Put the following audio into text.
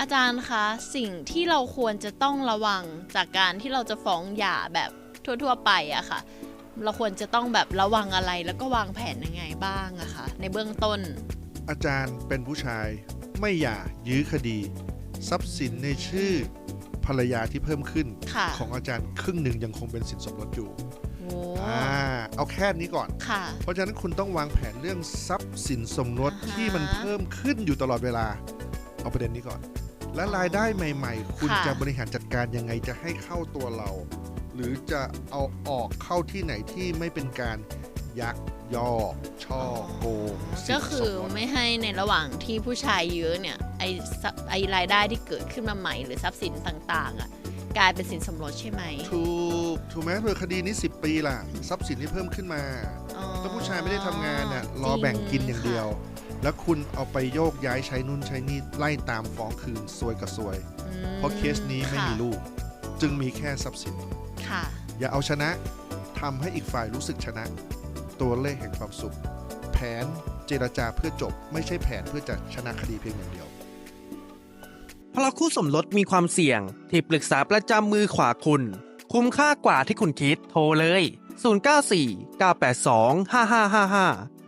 อาจารย์คะสิ่งที่เราควรจะต้องระวังจากการที่เราจะฟ้องหย่าแบบทั่ว ๆ ไปอะค่ะ เราควรจะต้องแบบระวังอะไรแล้วก็วางแผนยังไงบ้างอะคะในเบื้องต้น อาจารย์เป็นผู้ชาย ไม่หย่ายื้อคดี ทรัพย์สินในชื่อภรรยาที่เพิ่มขึ้น ค่ะ ของอาจารย์ครึ่งหนึ่งยังคงเป็นสินสมรสอยู่โอ้อ่าเอาแค่นี้ก่อน ค่ะ เพราะฉะนั้นคุณต้องวางแผนเรื่องทรัพย์สินสมรสอ่าฮะ ที่มันเพิ่มขึ้นอยู่ตลอดเวลา เอาประเด็นนี้ก่อน และรายได้ใหม่ ๆ คุณค่ะ จะบริหารจัดการยังไงจะให้เข้าตัวเรา หรือจะเอาออกเข้าที่ไหนที่ไม่เป็นการยักยอกช่อโกงสินก็คือสรส ไม่ให้ในระหว่างที่ผู้ชายเยอะเนี่ยไอทรัพย์ไอรายได้ที่เกิดขึ้นมาใหม่หรือทรัพย์สินต่างๆอะกลายเป็นสินสมรสใช่ไหมถูกถูกไหมเผื่อคดีนี้ 10 ปีล่ะ ทรัพย์สินที่เพิ่มขึ้นมา อ๋อแล้วผู้ชายไม่ได้ทำงานน่ะรอจงแบ่งกินอย่างเดียวค่ะ แล้วคุณเอาไปโยกย้ายใช้นู่นใช้นี่ไล่ตามฟ้องคืนซวยกับซวยอืมเพราะเคสนี้ไม่มีค่ะลูก จึงมีแค่ทรัพย์สินค่ะอย่าเอาชนะทำให้อีกฝ่ายรู้สึกชนะ ตัวเลขแห่งความสุข แผนเจรจาเพื่อจบ ไม่ใช่แผนเพื่อจะชนะคดีเพียงอย่างเดียวเพราะคู่สมรสมีความเสี่ยง ที่ปรึกษาประจำมือขวาคุณ คุ้มค่ากว่าที่คุณคิดโทรเลย 094 982 5555